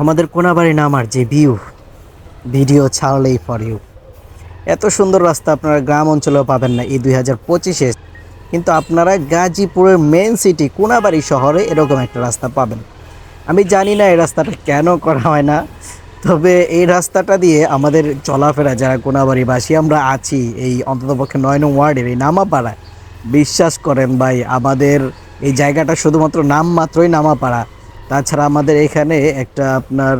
আমাদের কোনাবাড়ি নামার যে ভিউ ভিডিও ছাড়লেই ফর ইউ এত সুন্দর রাস্তা আপনারা গ্রাম অঞ্চলেও পাবেন না এই দুই হাজার পঁচিশে। কিন্তু আপনারা গাজীপুরের মেন সিটি কোনাবাড়ি শহরে এরকম একটা রাস্তা পাবেন। আমি জানি না এই রাস্তাটা কেন করা হয় না, তবে এই রাস্তাটা দিয়ে আমাদের চলাফেরা, যারা কোনাবাড়িবাসী, আমরা আছি এই অন্ততপক্ষে নয় নং ওয়ার্ডের এই নামাপাড়ায়। বিশ্বাস করেন ভাই, আমাদের এই জায়গাটা শুধুমাত্র নাম মাত্রই নামাপাড়া। তাছাড়া আমাদের এখানে একটা আপনার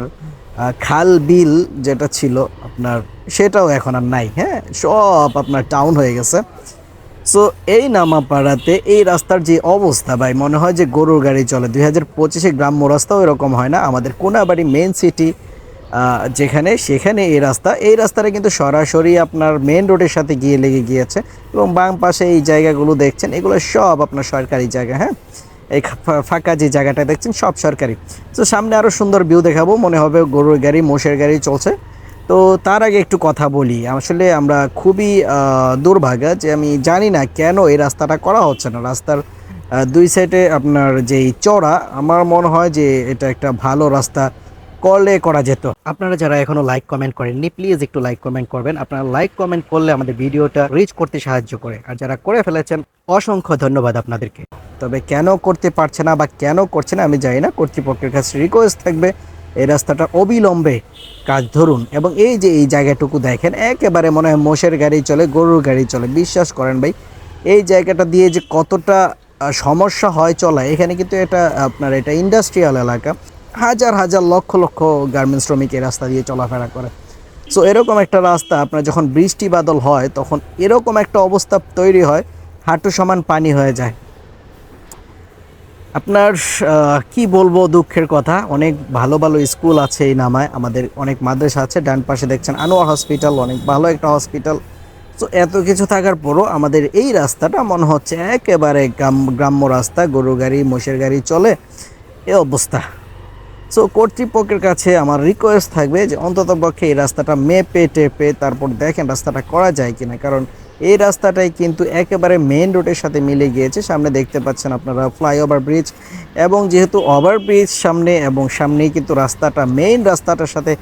খাল বিল যেটা ছিল আপনার, সেটাও এখন আর নাই হ্যাঁ? সব আপনার টাউন হয়ে গেছে। সো এই নামাপাড়াতে এই রাস্তার যে অবস্থা ভাই, মনে হয় যে গরুর গাড়ি চলে। দুই হাজার পঁচিশে গ্রাম্য রাস্তাও এরকম হয় না। আমাদের কোনাবাড়ি মেন সিটি যেখানে, সেখানে এই রাস্তা। এই রাস্তাটা কিন্তু সরাসরি আপনার মেন রোডের সাথে গিয়ে লেগে গিয়েছে। এবং বাম পাশে এই জায়গাগুলো দেখছেন, এগুলো সব আপনার সরকারি জায়গা হ্যাঁ? এই ফাঁকা যে জায়গাটা দেখছেন, সব সরকারি। তো সামনে আরও সুন্দর ভিউ দেখাবো, মনে হবে গরুর গাড়ি, মোষের গাড়ি চলছে। তো তার আগে একটু কথা বলি, আসলে আমরা খুবই দুর্ভাগা যে আমি জানি না কেন এই রাস্তাটা করা হচ্ছে না। রাস্তার দুই সাইডে আপনার যেই চড়া আমার মনে হয় যে এটা একটা ভালো রাস্তা। করলে করা যেত। আপনারা যারা এখনও লাইক কমেন্ট করেননি প্লিজ একটু লাইক কমেন্ট করবেন। আপনারা লাইক কমেন্ট করলে আমাদের ভিডিওটা রিচ করতে সাহায্য করে। আর যারা করে ফেলেছেন, অসংখ্য ধন্যবাদ আপনাদেরকে। তবে কেন করতে পারছে না বা কেন করছে না, আমি জানি না। কর্তৃপক্ষের কাছে রিকোয়েস্ট থাকবে। এই রাস্তাটা অবিলম্বে কাজ ধরুন। এবং এই যে এই জায়গাটুকু দেখেন, একেবারে মনে হয় মোষের গাড়ি চলে, গরুর গাড়ি চলে। বিশ্বাস করেন ভাই, এই জায়গাটা দিয়ে যে কতটা সমস্যা হয় চলা এখানে কিন্তু এটা আপনার, এটা ইন্ডাস্ট্রিয়াল এলাকা। হাজার হাজার লক্ষ লক্ষ গার্মেন্টস শ্রমিক এই রাস্তা দিয়ে চলাফেরা করে। সো এরকম একটা রাস্তা, আপনার যখন বৃষ্টি বাদল হয়, তখন এরকম একটা অবস্থা তৈরি হয়, হাঁটু সমান পানি হয়ে যায়। আপনার কি বলব দুঃখের কথা? অনেক ভালো ভালো স্কুল আছে এই নামায়, আমাদের অনেক মাদ্রাসা আছে, ডান পাশে দেখছেন আনোয়ার হসপিটাল, অনেক ভালো একটা হসপিটাল। তো এত কিছু থাকার পরও আমাদের এই রাস্তাটা মনে হচ্ছে একেবারে গ্রাম, গ্রাম্য রাস্তা গরু গাড়ি, মোষের গাড়ি চলে, এ অবস্থা। সো কর্তৃপক্ষের কাছে আমার রিকোয়েস্ট থাকবে যে অন্তত পক্ষে এই রাস্তাটা মেপে টেপে তারপর দেখেন রাস্তাটা করা যায় কিনা। কারণ এই রাস্তাটাই কিন্তু একেবারে মেন রোডের সাথে মিলে গিয়েছে। সামনে দেখতে পাচ্ছেন আপনারা ফ্লাইওভার ব্রিজ এবং যেহেতু ওভারব্রিজ সামনে এবং সামনেই কিন্তু রাস্তাটা মেইন রাস্তাটার সাথে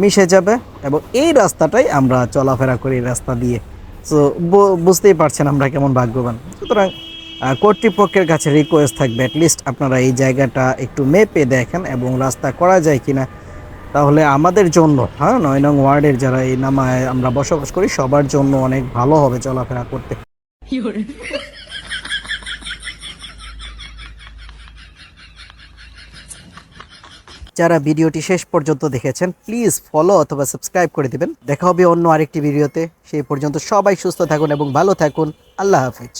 মিশে যাবে এবং এই রাস্তাটাই আমরা চলাফেরা করি রাস্তা দিয়ে। সো বুঝতেই পারছেন আমরা কেমন ভাগ্যবান। সুতরাং কর্তৃপক্ষের কাছে রিকোয়েস্ট থাকবে অ্যাটলিস্ট আপনারা এই জায়গাটা একটু মেপে দেখেন এবং রাস্তা করা যায় কিনা। তাহলে আমাদের জন্য হ্যাঁ নয় নং ওয়ার্ডের যারা এই নামায় আমরা বসবাস করি, সবার জন্য অনেক ভালো হবে চলাফেরা করতে। যারা ভিডিওটি শেষ পর্যন্ত দেখেছেন প্লিজ ফলো অথবা সাবস্ক্রাইব করে দিবেন। দেখা হবে অন্য আরেকটি ভিডিওতে। সেই পর্যন্ত সবাই সুস্থ থাকুন এবং ভালো থাকুন। আল্লাহ হাফিজ।